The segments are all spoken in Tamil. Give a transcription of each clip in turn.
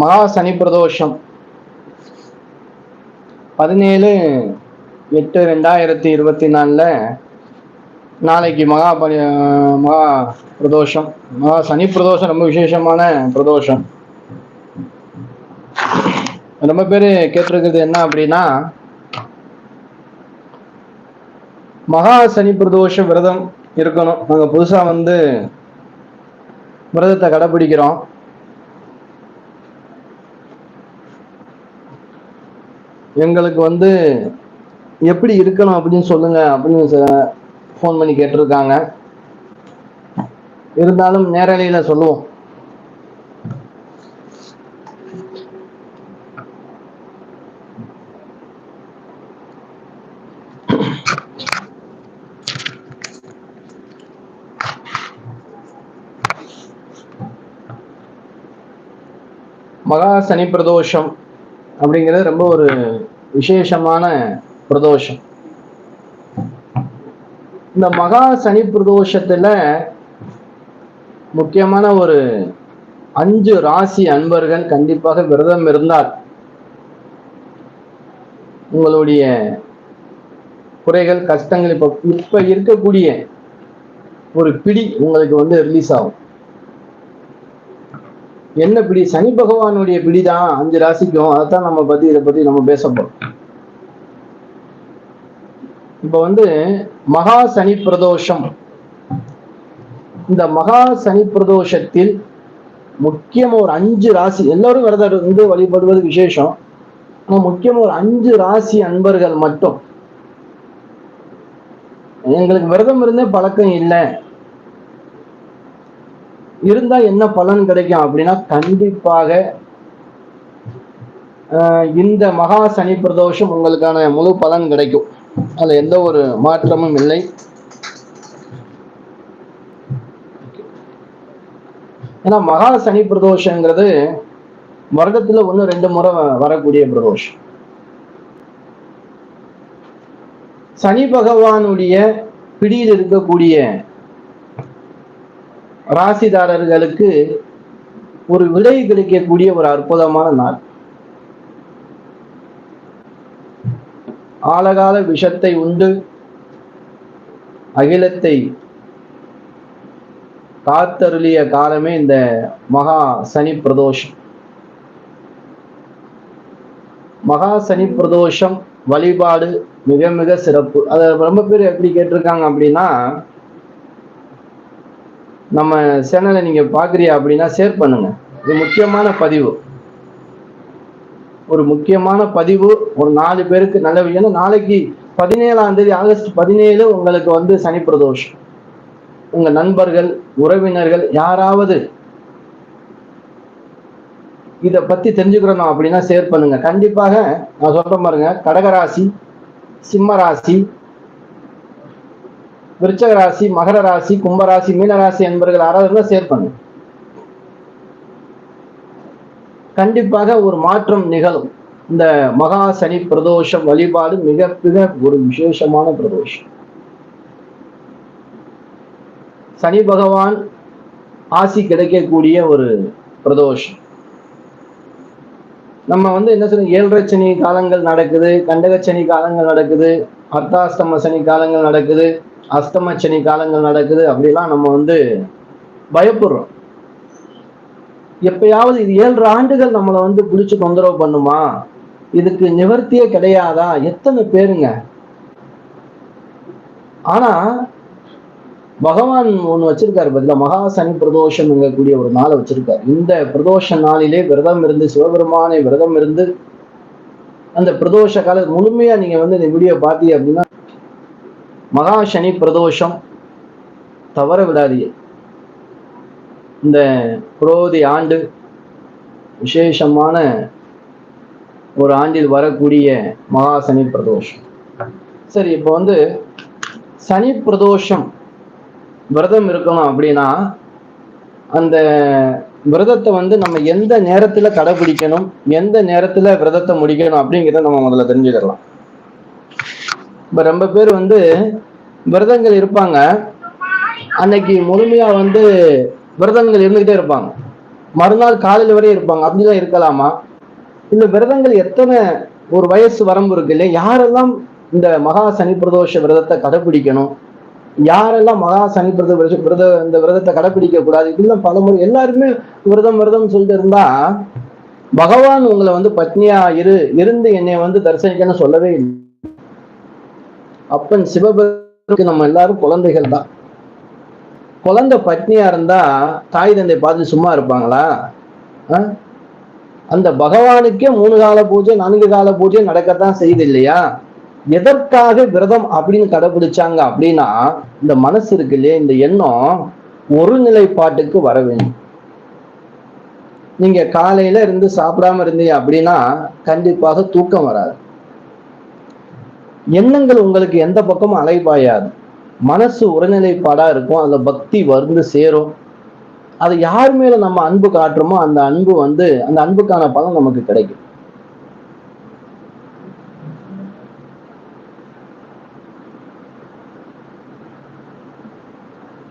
மகா சனி பிரதோஷம். பதினேழு எட்டு ரெண்டாயிரத்தி இருபத்தி நாலுல நாளைக்கு மகா பரி மகா பிரதோஷம். மகா சனி பிரதோஷம் ரொம்ப விசேஷமான பிரதோஷம். ரொம்ப பேர் கேட்டிருக்கிறது என்ன அப்படின்னா மகா சனி பிரதோஷ விரதம் இருக்கணும். நாங்கள் புதுசாக வந்து விரதத்தை கடைபிடிக்கிறோம். எங்களுக்கு வந்து எப்படி இருக்கணும் அப்படின்னு சொல்லுங்க அப்படின்னு ஃபோன் பண்ணி கேட்டிருக்காங்க. இருந்தாலும் நேரலையில் சொல்லுவோம். மகா சனி பிரதோஷம் அப்படிங்கிறது ரொம்ப ஒரு விசேஷமான பிரதோஷம். இந்த மகா சனி பிரதோஷத்துல முக்கியமான ஒரு அஞ்சு ராசி அன்பர்கள் கண்டிப்பாக விரதம் இருந்தால் உங்களுடைய குறைகள் கஷ்டங்கள் இப்ப இப்ப இருக்கக்கூடிய ஒரு பிடி உங்களுக்கு வந்து ரிலீஸ் ஆகும். என்ன பிடி? சனி பகவானுடைய பிடி தான் அஞ்சு ராசிக்கும். அதைத்தான் நம்ம பத்தி இதை பத்தி நம்ம பேச போறோம். இப்ப வந்து மகா சனி பிரதோஷம். இந்த மகா சனி பிரதோஷத்தில் முக்கியமா ஒரு அஞ்சு ராசி. எல்லாரும் விரதம் இருந்து வழிபடுவது விசேஷம். ஆனா முக்கியமா ஒரு அஞ்சு ராசி அன்பர்கள் மட்டும். எங்களுக்கு விரதம் இருந்தே பழக்கம் இல்லை. இருந்தா என்ன பலன் கிடைக்கும் அப்படின்னா கண்டிப்பாக இந்த மகா சனி பிரதோஷம் உங்களுக்கான முழு பலன் கிடைக்கும். அதுல எந்த ஒரு மாற்றமும் இல்லை. ஏன்னா மகா சனி பிரதோஷங்கிறது வருடத்துல ஒன்று ரெண்டு முறை வரக்கூடிய பிரதோஷம். சனி பகவானுடைய பிடியில் இருக்கக்கூடிய ராசிதாரர்களுக்கு ஒரு விடை கிடைக்கக்கூடிய ஒரு அற்புதமான நாள். ஆழகால விஷத்தை உண்டு அகிலத்தை காத்தருளிய காலமே இந்த மகா சனி பிரதோஷம். மகா சனி பிரதோஷம் வழிபாடு மிக மிக சிறப்பு. அதை ரொம்ப பேர் எப்படி கேட்டிருக்காங்க அப்படின்னா நம்ம சேனலை நீங்கள் பார்க்குறியா அப்படின்னா ஷேர் பண்ணுங்க. இது முக்கியமான பதிவு. ஒரு முக்கியமான பதிவு. ஒரு நாலு பேருக்கு நல்ல ஏன்னா நாளைக்கு பதினேழாம் தேதி ஆகஸ்ட் பதினேழு உங்களுக்கு வந்து சனி பிரதோஷம். உங்க நண்பர்கள் உறவினர்கள் யாராவது இதை பத்தி தெரிஞ்சுக்கிறோம் அப்படின்னா ஷேர் பண்ணுங்க. கண்டிப்பாக நான் சொல்றேன் பாருங்க. கடகராசி சிம்ம ராசி விருச்சக ராசி மகர ராசி கும்பராசி மீனராசி என்பவர்கள் யாராவது இருந்தால் ஷேர் கண்டிப்பாக ஒரு மாற்றம் நிகழும். இந்த மகா சனி பிரதோஷம் வழிபாடு மிக மிக ஒரு விசேஷமான பிரதோஷம். சனி பகவான் ஆசி கிடைக்கக்கூடிய ஒரு பிரதோஷம். நம்ம வந்து என்ன சொல்ல ஏழரை சனி காலங்கள் நடக்குது கண்டக சனி காலங்கள் நடக்குது அர்த்தாஷ்டம சனி காலங்கள் நடக்குது. அஸ்தம சனி காலங்கள் நடக்குது அப்படிலாம் நம்ம வந்து பயப்படுறோம். எப்பயாவது இது ஏழு ஆண்டுகள் நம்மளை வந்து பிடிச்சி தொந்தரவு பண்ணுமா? இதுக்கு நிவர்த்தியே கிடையாதா? எத்தனை பேருங்க? ஆனா பகவான் ஒண்ணு வச்சிருக்காரு பதில மகா சனி பிரதோஷம் கூடிய ஒரு நாளை வச்சிருக்காரு. இந்த பிரதோஷ நாளிலே விரதம் இருந்து சிவபெருமானை விரதம் இருந்து அந்த பிரதோஷ கால முழுமையா நீங்க வந்து இந்த வீடியோ பார்த்தீங்க அப்படின்னா மகா சனி பிரதோஷம் தவற விடாதீங்க இந்த புரோதி ஆண்டு விசேஷமான ஒரு ஆண்டில் வரக்கூடிய மகா சனி பிரதோஷம். சரி இப்போ வந்து சனி பிரதோஷம் விரதம் இருக்கணும் அப்படின்னா அந்த விரதத்தை வந்து நம்ம எந்த நேரத்தில் கடைபிடிக்கணும் எந்த நேரத்தில் விரதத்தை முடிக்கணும் அப்படிங்கிறத நம்ம முதல்ல தெரிஞ்சுக்கலாம் இப்போ ரொம்ப பேர் வந்து விரதங்கள் இருப்பாங்க. அன்னைக்கு முழுமையா வந்து விரதங்கள் இருந்துகிட்டே இருப்பாங்க. மறுநாள் காலையில் வரை இருப்பாங்க. அப்படிதான் இருக்கலாமா? இந்த விரதங்கள் எத்தனை ஒரு வயசு வரம்பு இருக்கு இல்லையா? யாரெல்லாம் இந்த மகா சனி பிரதோஷ விரதத்தை கடைபிடிக்கணும் யாரெல்லாம் மகா சனி பிரத விரத இந்த விரதத்தை கடைபிடிக்க கூடாது? இதெல்லாம் பலமுறை எல்லாருமே விரதம் விரதம் சொல்லிட்டு இருந்தா பகவான் உங்களை வந்து பத்னியா இரு இருந்து என்னை வந்து தரிசனிக்கன்னு சொல்லவே இல்லை. அப்பன் சிவபெருக்கு நம்ம எல்லாரும் குழந்தைகள் தான். குழந்தை பத்னியா இருந்தா தாய் தந்தை பார்த்து சும்மா இருப்பாங்களா? அந்த பகவானுக்கே மூணு கால பூஜை நான்கு கால பூஜை நடக்கத்தான் செய்யுது இல்லையா? எதற்காக விரதம் அப்படின்னு கடைபிடிச்சாங்க அப்படின்னா இந்த மனசு இருக்கு இல்லையா? இந்த எண்ணம் ஒரு நிலைப்பாட்டுக்கு வர வேண்டும். நீங்க காலையில இருந்து சாப்பிடாம இருந்தீங்க அப்படின்னா கண்டிப்பாக தூக்கம் வராது. எண்ணங்கள் உங்களுக்கு எந்த பக்கமும் அலைபாயாது. மனசு ஒருநிலைப்பாடா இருக்கும். அதுல பக்தி வந்து சேரும். அது யார் மேல நம்ம அன்பு காட்டுறோமோ அந்த அன்பு வந்து அந்த அன்புக்கான பலன் நமக்கு கிடைக்கும்.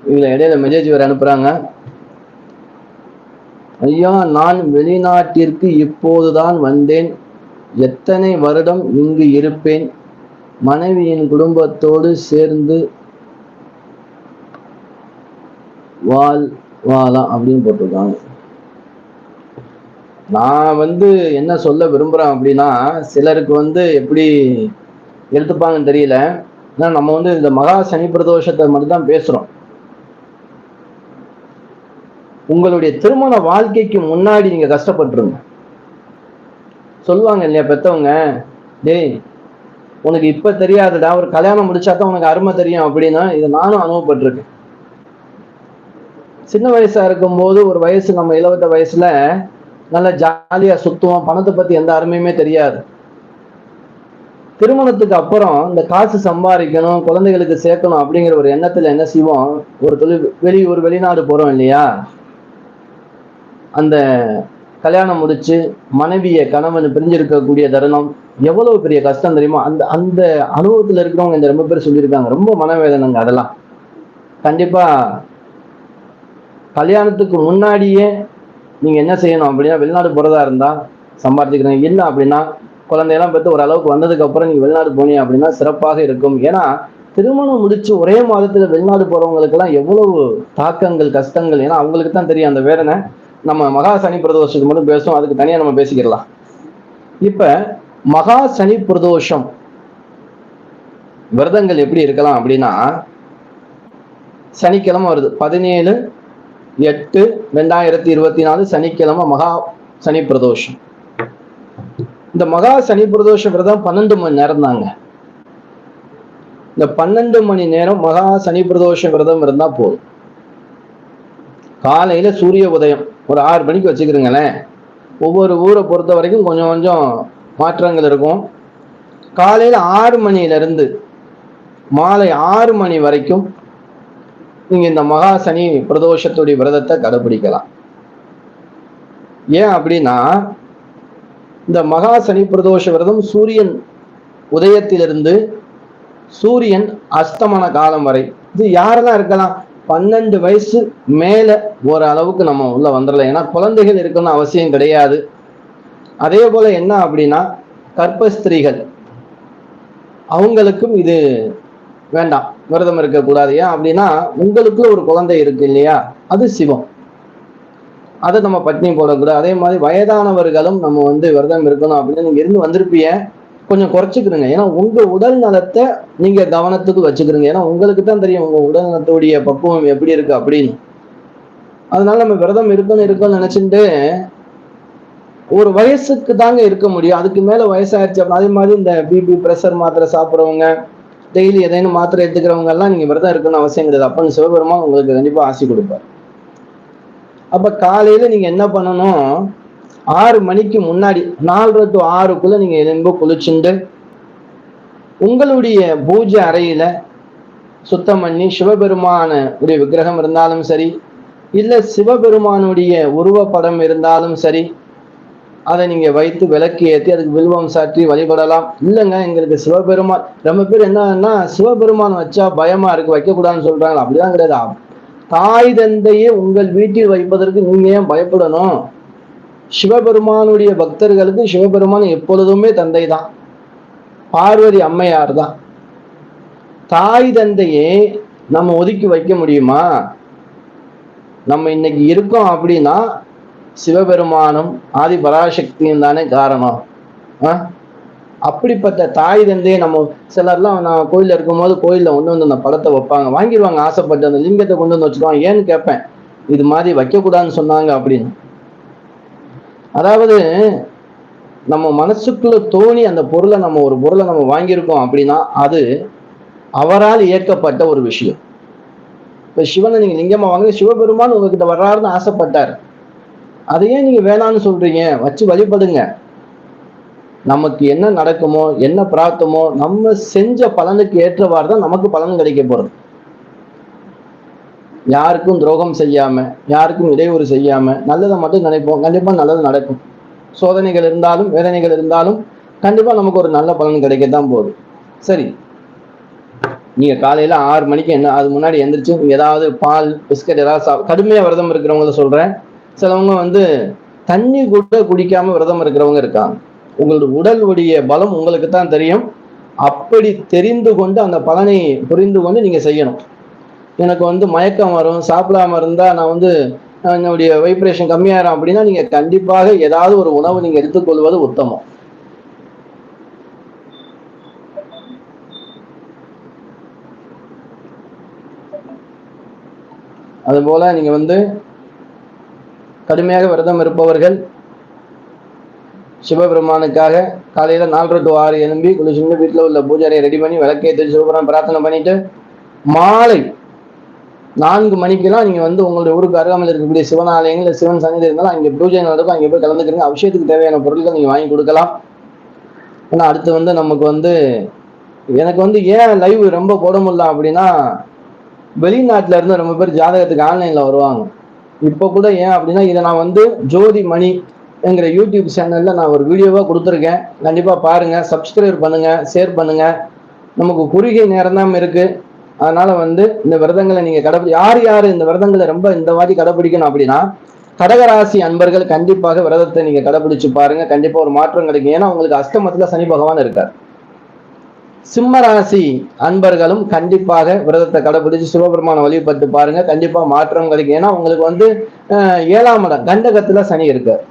இதுல இடையில மெசேஜ் வேற அனுப்புறாங்க. ஐயா நான் வெளிநாட்டிற்கு இப்போதுதான் வந்தேன். எத்தனை வருடம் இங்கு இருப்பேன். மனைவியின் குடும்பத்தோடு சேர்ந்து வாழ் வாழலாம் அப்படின்னு போட்டிருக்காங்க. நான் வந்து என்ன சொல்ல விரும்புறேன் அப்படின்னா சிலருக்கு வந்து எப்படி எடுத்துப்பாங்கன்னு தெரியல. நம்ம வந்து இந்த மகா சனி பிரதோஷத்தை மட்டும் தான் பேசுறோம். உங்களுடைய திருமண வாழ்க்கைக்கு முன்னாடி நீங்க கஷ்டப்பட்டுருங்க. சொல்லுவாங்க இல்லையா பெத்தவங்க டேய் உனக்கு இப்ப தெரியாதுடா ஒரு கல்யாணம் முடிச்சாதான் உனக்கு அருமை தெரியும் அப்படின்னா இதை நானும் அனுபவப்பட்டிருக்கேன். சின்ன வயசா இருக்கும்போது ஒரு வயசு நம்ம இளவட்ட வயசுல நல்லா ஜாலியா சுத்துவோம். பணத்தை பத்தி எந்த அருமையுமே தெரியாது. திருமணத்துக்கு அப்புறம் இந்த காசு சம்பாதிக்கணும் குழந்தைகளுக்கு சேர்க்கணும் அப்படிங்கிற ஒரு எண்ணத்துல என்ன செய்வோம்? ஒரு தொழில் வெளி ஒரு வெளிநாடு போறோம் இல்லையா? அந்த கல்யாணம் முடிச்சு மனைவியை கணவன் பிரிஞ்சிருக்கக்கூடிய தருணம் எவ்வளவு பெரிய கஷ்டம் தெரியுமா? அந்த அந்த அனுபவத்துல இருக்கிறவங்க இந்த ரொம்ப பேர் சொல்லியிருக்காங்க. ரொம்ப மனவேதனைங்க அதெல்லாம். கண்டிப்பா கல்யாணத்துக்கு முன்னாடியே நீங்க என்ன செய்யணும் அப்படின்னா வெளிநாடு போறதா இருந்தா சம்பாதிச்சுக்கிறீங்க இல்லை அப்படின்னா குழந்தையெல்லாம் பெற்று ஓரளவுக்கு வந்ததுக்கு அப்புறம் நீங்க வெளிநாடு போனீங்க அப்படின்னா சிறப்பாக இருக்கும். ஏன்னா திருமணம் முடிச்சு ஒரே மாதத்துல வெளிநாடு போறவங்களுக்கு எல்லாம் எவ்வளவு தாக்கங்கள் கஷ்டங்கள். ஏன்னா அவங்களுக்கு தான் தெரியும் அந்த வேதனை. நம்ம மகா சனி பிரதோஷத்துக்கு மட்டும் பேசுவோம் அதுக்கு தனியா நம்ம பேசிக்கிடலாம் இப்ப மகா சனி பிரதோஷம் விரதங்கள் எப்படி இருக்கலாம் அப்படின்னா சனிக்கிழமை வருது. பதினேழு எட்டு ரெண்டாயிரத்தி இருபத்தி நாலு சனிக்கிழமை மகா சனி பிரதோஷம். இந்த மகா சனி பிரதோஷ விரதம் பன்னெண்டு மணி நேரம் தாங்க. இந்த பன்னெண்டு மணி நேரம் மகா சனி பிரதோஷ விரதம் இருந்தா போதும். காலையில் சூரிய உதயம். ஒரு ஆறு மணிக்கு வச்சுக்கிறீங்களேன். ஒவ்வொரு ஊரை பொறுத்த வரைக்கும் கொஞ்சம் கொஞ்சம் மாற்றங்கள் இருக்கும். காலையில் ஆறு மணியிலிருந்து மாலை ஆறு மணி வரைக்கும் நீங்கள் இந்த மகா சனி பிரதோஷத்துடைய விரதத்தை கடைபிடிக்கலாம். ஏன் அப்படின்னா இந்த மகா சனி பிரதோஷ விரதம் சூரியன் உதயத்திலிருந்து சூரியன் அஸ்தமன காலம் வரை. இது யாரெல்லாம் இருக்கலாம்? பன்னெண்டு வயசு மேல ஒரு அளவுக்கு நம்ம உள்ள வந்துடலாம். ஏன்னா குழந்தைகள் இருக்கணும்னு அவசியம் கிடையாது. அதே போல என்ன அப்படின்னா கர்ப்பஸ்திரீகள் அவங்களுக்கும் இது வேண்டாம். விரதம் இருக்கக்கூடாது. ஏன் அப்படின்னா உங்களுக்குள்ள ஒரு குழந்தை இருக்கு இல்லையா? அது சிவம். அதை நம்ம பட்னி போடக்கூடாது. அதே மாதிரி வயதானவர்களும் நம்ம வந்து விரதம் இருக்கணும் அப்படின்னு நீங்க இருந்து வந்திருப்பீங்க. கொஞ்சம் குறைச்சிக்கிறங்க ஏன்னா உங்க உடல் நலத்தை நீங்க கவனத்துக்கு வச்சுக்கிறீங்க ஏன்னா உங்களுக்கு தான் தெரியும் உங்க உடல் நலத்துடைய பக்குவம் எப்படி இருக்கு அப்படின்னு. அதனால நம்ம விரதம் இருக்கணும் இருக்கணும்னு நினைச்சுட்டு ஒரு வயசுக்கு தாங்க இருக்க முடியும். அதுக்கு மேல வயசாயிருச்சு அதே மாதிரி இந்த பிபி பிரஷர் மாத்திரை சாப்பிட்றவங்க டெய்லி எதையும் மாத்திரை எடுத்துக்கிறவங்க எல்லாம் நீங்க விரதம் இருக்கணும்னு அவசியம் கிடையாது. அப்பன்னு சிவபெருமா உங்களுக்கு கண்டிப்பா ஆசை கொடுப்பார். அப்ப காலையில நீங்க என்ன பண்ணணும்? ஆறு மணிக்கு முன்னாடி நாலரை டு ஆறுக்குள்ள நீங்க எலும்பு குளிச்சுண்டு உங்களுடைய பூஜை அறையில சுத்தம் பண்ணி சிவபெருமான உடைய விக்கிரகம் இருந்தாலும் சரி இல்ல சிவபெருமானுடைய உருவப்படம் இருந்தாலும் சரி அதை நீங்க வைத்து விளக்கு ஏற்றி அதுக்கு வில்வம் சாற்றி வழிபடலாம். இல்லைங்க எங்களுக்கு சிவபெருமான் ரொம்ப பேர் என்னன்னா சிவபெருமான் வச்சா பயமா இருக்கு வைக்கக்கூடாதுன்னு சொல்றாங்க. அப்படிதான் கிடையாது. தாய் தந்தையே உங்கள் வீட்டில் வைப்பதற்கு நீங்க ஏன் பயப்படணும்? சிவபெருமானுடைய பக்தர்களுக்கு சிவபெருமான் எப்பொழுதுமே தந்தை தான் பார்வதி அம்மையார் தான் தாய் தந்தையே நம்ம ஒதுக்கி வைக்க முடியுமா? நம்ம இன்னைக்கு இருக்கோம் அப்படின்னா சிவபெருமானும் ஆதி பராசக்தியும் தானே காரணம். அப்படிப்பட்ட தாய் தந்தையை நம்ம சிலர்லாம் நான் கோயிலில் இருக்கும்போது கோயிலில் ஒன்று வந்து அந்த படத்தை வைப்பாங்க. வாங்கிடுவாங்க ஆசைப்பட்டு அந்த லிங்கத்தை கொண்டு வந்து வச்சுருவாங்க. ஏன்னு கேட்பேன் இது மாதிரி வைக்கக்கூடாதுன்னு சொன்னாங்க அப்படின்னு. அதாவது நம்ம மனசுக்குள்ள தோணி அந்த பொருளை நம்ம ஒரு பொருளை நம்ம வாங்கியிருக்கோம் அப்படின்னா அது அவரால் இயக்கப்பட்ட ஒரு விஷயம். இப்போ சிவனை நீங்கள் லிங்கமாக வாங்க சிவபெருமான் உங்ககிட்ட வர்றாருன்னு ஆசைப்பட்டார். அதையே நீங்கள் வேணான்னு சொல்கிறீங்க வச்சு வழிபடுங்க. நமக்கு என்ன நடக்குமோ என்ன பிரார்த்தமோ நம்ம செஞ்ச பலனுக்கு ஏற்றவாறு தான் நமக்கு பலன் கிடைக்க போகிறது யாருக்கும் துரோகம் செய்யாம யாருக்கும் இடையூறு செய்யாம நல்லதை மட்டும் நினைப்போம். கண்டிப்பாக நல்லது நடக்கும். சோதனைகள் இருந்தாலும் வேதனைகள் இருந்தாலும் கண்டிப்பா நமக்கு ஒரு நல்ல பலன் கிடைக்கத்தான் போகுது. சரி. நீங்கள் காலையில ஆறு மணிக்கு என்ன அது முன்னாடி எந்திரிச்சு ஏதாவது பால் பிஸ்கட் ஏதாவது சா கடுமையா விரதம் இருக்கிறவங்கள சொல்றேன். சிலவங்க வந்து தண்ணி கூட குடிக்காம விரதம் இருக்கிறவங்க இருக்காங்க. உங்களோட உடலுடைய பலம் உங்களுக்கு தான் தெரியும். அப்படி தெரிந்து கொண்டு அந்த பலனை புரிந்து கொண்டு நீங்கள் செய்யணும். எனக்கு வந்து மயக்கம் வரும் சாப்பிடாம இருந்தா நான் வந்து என்னுடைய வைப்ரேஷன் கம்மியாயிரும் அப்படின்னா நீங்க கண்டிப்பாக ஏதாவது ஒரு உணவு நீங்க எடுத்துக்கொள்வது உத்தமம். அதுபோல நீங்க வந்து கடுமையாக விரதம் இருப்பவர்கள் சிவபெருமானுக்காக காலையில நாலரை டு ஆறு எழும்பி குளிச்சுட்டு வீட்டில் உள்ள பூஜாரியை ரெடி பண்ணி விளக்கேற்றி சிவபெருமான் பிரார்த்தனை பண்ணிட்டு மாலை நான்கு மணிக்கெல்லாம் நீங்க வந்து உங்களுடைய ஊருக்கு அருகாமல் இருக்கக்கூடிய சிவன் ஆலயங்கள் சிவன் சன்னிதி இருந்தாலும் அங்கே பூஜை நடக்கும் அங்கே போய் கலந்துக்கிறீங்க. அபிஷேகத்துக்கு தேவையான பொருட்கள் நீங்க வாங்கி கொடுக்கலாம். ஆனால் அடுத்து வந்து நமக்கு வந்து எனக்கு வந்து ஏன் லைவ் ரொம்ப போட முடியல அப்படின்னா வெளிநாட்டுல இருந்து ரொம்ப பேர் ஜாதகத்துக்கு ஆன்லைன்ல வருவாங்க. இப்போ கூட ஏன் அப்படின்னா இதை நான் வந்து ஜோதி மணி என்கிற யூடியூப் சேனல்ல நான் ஒரு வீடியோவா கொடுத்துருக்கேன். கண்டிப்பா பாருங்க சப்ஸ்கிரைப் பண்ணுங்க ஷேர் பண்ணுங்க. நமக்கு குறுகிய நேரம் தான் இருக்கு. அதனால வந்து இந்த விரதங்களை நீங்க கடைபிடி யார் யார் இந்த விரதங்களை ரொம்ப இந்த மாதிரி கடைபிடிக்கணும் அப்படின்னா கடகராசி அன்பர்கள் கண்டிப்பாக விரதத்தை நீங்க கடைபிடிச்சு பாருங்க. கண்டிப்பா ஒரு மாற்றம் கிடைக்கும். ஏன்னா உங்களுக்கு அஷ்டமத்துல சனி பகவான் இருக்கார். சிம்மராசி அன்பர்களும் கண்டிப்பாக விரதத்தை கடைபிடிச்சு சிவபெருமான வழிபட்டு பாருங்க. கண்டிப்பா மாற்றம் கிடைக்கும். ஏன்னா உங்களுக்கு வந்து ஏழாம் இடம் கண்டகத்துல சனி இருக்கார்.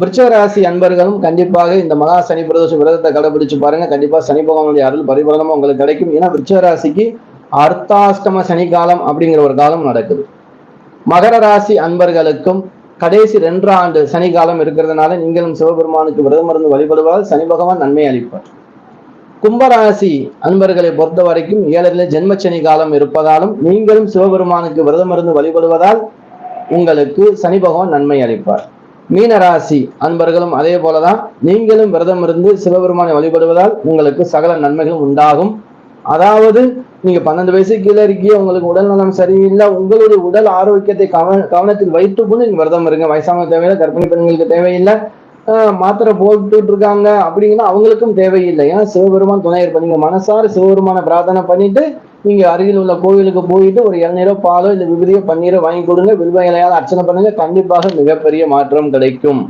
விருச்சகராசி அன்பர்களும் கண்டிப்பாக இந்த மகா சனி பிரதோஷ விரதத்தை கடைபிடிச்சு பாருங்க. கண்டிப்பா சனி பகவானுடைய அருள் பரிபூரணமா உங்களுக்கு கிடைக்கும். ஏன்னா விருச்சகராசிக்கு அர்த்தாஷ்டம சனி காலம் அப்படிங்கிற ஒரு காலம் நடக்குது. மகர ராசி அன்பர்களுக்கும் கடைசி ரெண்டு ஆண்டு சனி காலம் இருக்கிறதுனால நீங்களும் சிவபெருமானுக்கு விரதம் இருந்து வழிபடுவதால் சனி பகவான் நன்மை அளிப்பார். கும்பராசி அன்பர்களை பொறுத்த வரைக்கும் ஏழரில் ஜென்மச்சனி காலம் இருப்பதாலும் நீங்களும் சிவபெருமானுக்கு விரதம் இருந்து வழிபடுவதால் உங்களுக்கு சனி பகவான் நன்மை அளிப்பார். மீனராசி அன்பர்களும் அதே போலதான் நீங்களும் விரதம் இருந்து சிவபெருமானை வழிபடுவதால் உங்களுக்கு சகல நன்மைகளும் உண்டாகும். அதாவது நீங்க பன்னெண்டு வயசு கீழே இருக்கீங்க உங்களுக்கு உடல் நலம் சரியில்லை உங்களுடைய உடல் ஆரோக்கியத்தை கவன கவனத்தில் வைத்து கொண்டு நீங்க விரதம் இருங்க. வயசான தேவையில்லை கர்ப்பிணி பெண்களுக்கு தேவையில்லை மாத்திரை போட்டுட்டு இருக்காங்க அப்படிங்கன்னா அவங்களுக்கும் தேவையில்லை. ஏன்னா சிவபெருமான் துணை இருப்ப நீங்க மனசார சிவபெருமான பிரார்த்தனை பண்ணிட்டு நீங்கள் அருகில் உள்ள கோவிலுக்கு போயிட்டு ஒரு இளநீரோ பாலோ இல்லை விபதியோ பன்னீரோ வாங்கி கொடுங்க. வில்வ இலையால் அர்ச்சனை பண்ணுங்க. கண்டிப்பாக மிகப்பெரிய மாற்றம் கிடைக்கும்.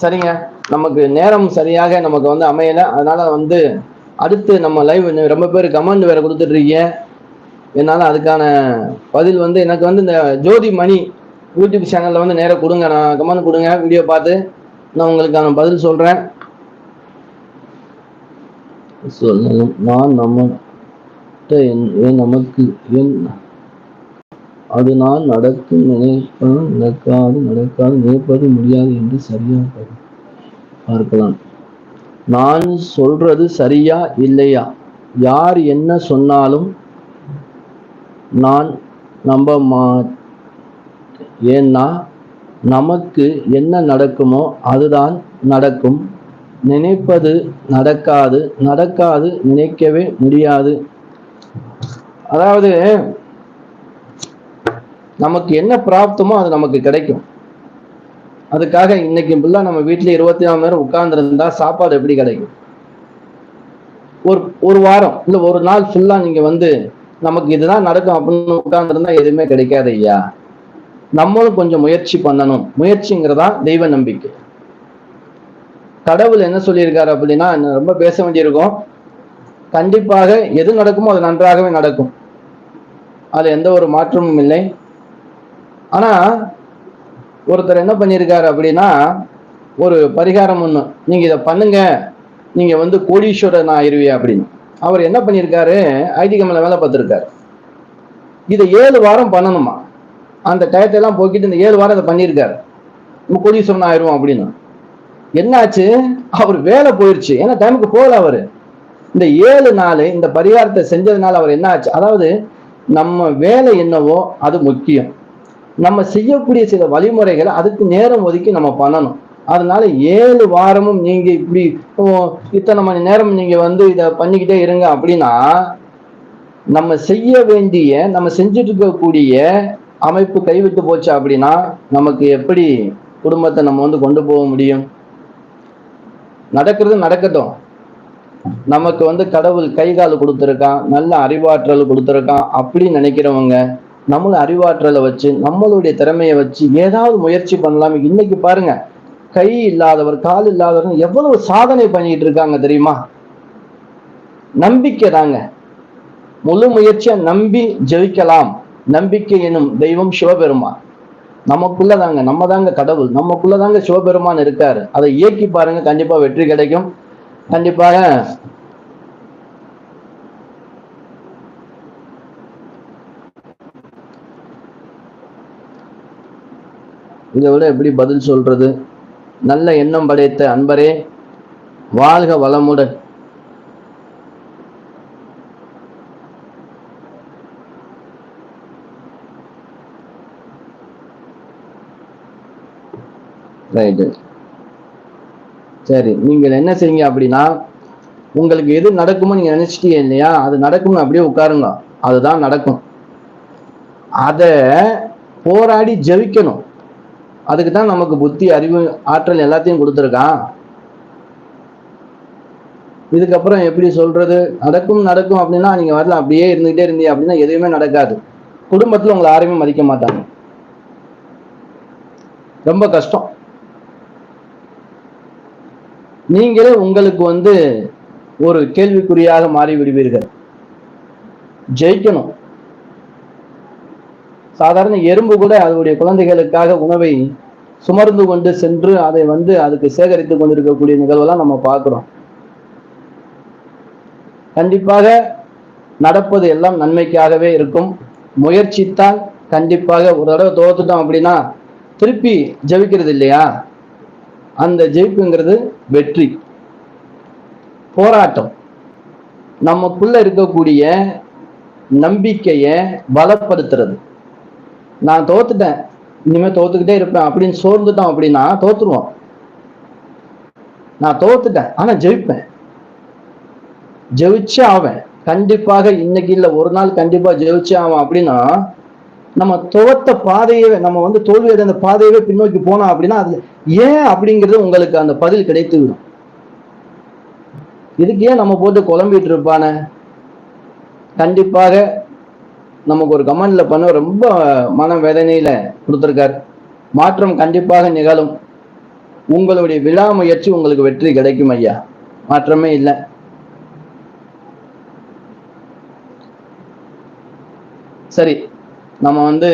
சரிங்க. நமக்கு நேரம் சரியாக நமக்கு வந்து அமையல. அதனால வந்து அடுத்து நம்ம லைவ் ரொம்ப பேர் கமெண்ட் வேற கொடுத்துட்ருக்கீங்க என்னால் அதுக்கான பதில் வந்து எனக்கு வந்து இந்த ஜோதி மணி யூடியூப் சேனலில் வந்து நேராக கொடுங்க. நான் கமெண்ட் கொடுங்க. வீடியோ பார்த்து நான் உங்களுக்கான பதில் சொல்கிறேன் சொல்லணும். நான் நம்ம கட்ட என் என் நமக்கு என் அது நான் நடக்கும் நினைப்பதும் நடக்காது நடக்காது நினைப்பது முடியாது என்று சரியாக பார்க்கலாம். நான் சொல்றது சரியா இல்லையா? யார் என்ன சொன்னாலும் நான் நம்ப மா ஏன்னா நமக்கு என்ன நடக்குமோ அதுதான் நடக்கும். நினைப்பது நடக்காது நடக்காது நினைக்கவே முடியாது. அதாவது நமக்கு என்ன பிராப்தமோ அது நமக்கு கிடைக்கும். அதுக்காக இன்னைக்கு ஃபுல்லாக நம்ம வீட்டுல இருபத்தி நாலு நேரம் உட்கார்ந்துருந்தா சாப்பாடு எப்படி கிடைக்கும்? ஒரு ஒரு வாரம் இல்ல ஒரு நாள் ஃபுல்லா நீங்க வந்து நமக்கு இதுதான் நடக்கும் அப்படின்னு உட்கார்ந்துருந்தா எதுவுமே கிடைக்காது ஐயா. நம்மளும் கொஞ்சம் முயற்சி பண்ணணும். முயற்சிங்கிறதா தெய்வ நம்பிக்கை. கடவுள் என்ன சொல்லியிருக்காரு அப்படின்னா ரொம்ப பேச வேண்டியிருக்கும். கண்டிப்பாக எது நடக்குமோ அது நன்றாகவே நடக்கும். அது எந்த ஒரு மாற்றமும் இல்லை. ஆனா ஒருத்தர் என்ன பண்ணியிருக்காரு அப்படின்னா ஒரு பரிகாரம் ஒண்ணு. நீங்க இதை பண்ணுங்க. நீங்க வந்து கோடீஸ்வரன் ஆயிருவியா அப்படின்னு. அவர் என்ன பண்ணியிருக்காரு? ஐடி கம்பெனியில் வேலை பார்த்துருக்காரு. இதை ஏழு வாரம் பண்ணணுமா? அந்த டயத்தெல்லாம் போக்கிட்டு இந்த ஏழு வாரம் இதை பண்ணியிருக்காரு. நம்ம கோடீஸ்வரன் ஆயிடுவோம் அப்படின்னு. என்னாச்சு? அவர் வேலை போயிருச்சு. ஏன்னா டைமுக்கு போகல அவரு. இந்த ஏழு நாள் இந்த பரிகாரத்தை செஞ்சதுனால அவர் என்ன ஆச்சு அதாவது நம்ம வேலை என்னவோ அது முக்கியம். நம்ம செய்யக்கூடிய சில வழிமுறைகளை அதுக்கு நேரம் ஒதுக்கி நம்ம பண்ணணும். அதனால ஏழு வாரமும் நீங்க இப்படி இத்தனை மணி நேரம் நீங்க வந்து இதை பண்ணிக்கிட்டே இருங்க அப்படின்னா நம்ம செய்ய வேண்டிய நம்ம செஞ்சுட்டு இருக்கக்கூடிய அமைப்பு கைவிட்டு போச்சு அப்படின்னா நமக்கு எப்படி குடும்பத்தை நம்ம வந்து கொண்டு போக முடியும்? நடக்கிறது நடக்கட்டும். நமக்கு வந்து கடவுள் கை கால் கொடுத்துருக்கான் நல்ல அறிவாற்றல் கொடுத்துருக்கான் அப்படின்னு நினைக்கிறவங்க நம்மள அறிவாற்றலை வச்சு நம்மளுடைய திறமையை வச்சு ஏதாவது முயற்சி பண்ணலாம். இன்னைக்கு பாருங்க கை இல்லாதவர் கால் இல்லாதவர் எவ்வளவு சாதனை பண்ணிட்டு இருக்காங்க தெரியுமா? நம்பிக்கை தாங்க. முழு முயற்சியை நம்பி ஜெயிக்கலாம். நம்பிக்கை எனும் தெய்வம் சிவபெருமான். நமக்குள்ளதாங்க நம்ம தாங்க கடவுள். நமக்குள்ளதாங்க சிவபெருமான் இருக்காரு. அதை இயக்கி பாருங்க கண்டிப்பா வெற்றி கிடைக்கும். கண்டிப்பாக. இதை விட எப்படி பதில் சொல்றது? நல்ல எண்ணம் படைத்த அன்பரே வாழ்க வளமுடன். ரைட்டு சரி நீங்கள் என்ன செய்யுங்க அப்படின்னா உங்களுக்கு எது நடக்குமோ நீங்க நினைச்சிட்டீங்க இல்லையா அது நடக்கும்னு அப்படியே உட்காருங்க. அதுதான் நடக்கும். அத போராடி ஜெயிக்கணும். அதுக்கு தான் நமக்கு புத்தி அறிவு ஆற்றல் எல்லாத்தையும் கொடுத்துருக்கான். இதுக்கப்புறம் எப்படி சொல்றது? நடக்கும் நடக்கும் அப்படின்னா நீங்க வரல அப்படியே இருந்துகிட்டே இருந்தீங்க அப்படின்னா எதுவுமே நடக்காது. குடும்பத்துல உங்களை யாருமே மதிக்க மாட்டாங்க. ரொம்ப கஷ்டம். நீங்களே உங்களுக்கு வந்து ஒரு கேள்விக்குறியாக மாறி விடுவீர்கள் ஜெயிக்கணும். சாதாரண எறும்பு கூட அதனுடைய குழந்தைகளுக்காக உணவை சுமர்ந்து கொண்டு சென்று அதை வந்து அதுக்கு சேகரித்து கொண்டிருக்கக்கூடிய நிகழ்வெல்லாம் நம்ம பார்க்குறோம். கண்டிப்பாக நடப்பது எல்லாம் நன்மைக்காகவே இருக்கும். முயற்சித்தால் கண்டிப்பாக ஒரு தடவை தோத்துட்டோம் அப்படின்னா திருப்பி ஜெயிக்கிறது இல்லையா? அந்த ஜெயிப்புங்கிறது வெற்றி போராட்டம். நமக்குள்ள இருக்கக்கூடிய நம்பிக்கையை பலப்படுத்துறது. நான் தோத்துட்டேன். இனிமே தோத்துக்கிட்டே இருப்பேன் அப்படின்னு சோர்ந்துட்டோம் அப்படின்னா தோத்துருவோம். நான் தோத்துட்டேன் ஆனா ஜெயிப்பேன். ஜெயிச்சே ஆவேன். கண்டிப்பாக இன்னைக்கு இல்லை ஒரு நாள் கண்டிப்பா ஜெயிச்சே ஆவேன் அப்படின்னா நம்ம துவத்த பாதையவே நம்ம வந்து தோல்வி அடைந்த பாதையவே பின்னோக்கி போனோம் அப்படின்னா அது ஏன் அப்படிங்கிறது உங்களுக்கு அந்த பதில் கிடைத்து விடும் இதுக்கு ஏன் நம்ம போட்டு குழம்பிட்டு இருப்பான? கண்டிப்பாக நமக்கு ஒரு கமெண்ட்ல பண்ண ரொம்ப மன வேதனையில கொடுத்துருக்காரு. மாற்றம் கண்டிப்பாக நிகழும். உங்களுடைய விடாமுயற்சி உங்களுக்கு வெற்றி கிடைக்கும் ஐயா. மாற்றமே இல்லை. சரி நம்ம வந்து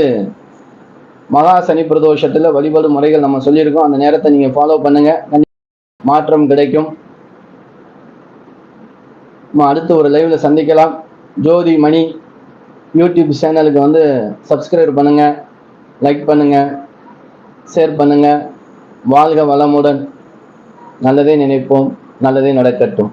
மகா சனி பிரதோஷத்தில் வழிபாடு முறைகள் நம்ம சொல்லியிருக்கோம். அந்த நேரத்தை நீங்கள் ஃபாலோ பண்ணுங்க. மாற்றம் கிடைக்கும். நம்ம அடுத்து ஒரு லைவ்ல சந்திக்கலாம். ஜோதி மணி யூடியூப் சேனலுக்கு வந்து சப்ஸ்கிரைப் பண்ணுங்க. லைக் பண்ணுங்க. ஷேர் பண்ணுங்க. வாழ்க வளமுடன். நல்லதே நினைப்போம். நல்லதே நடக்கட்டும்.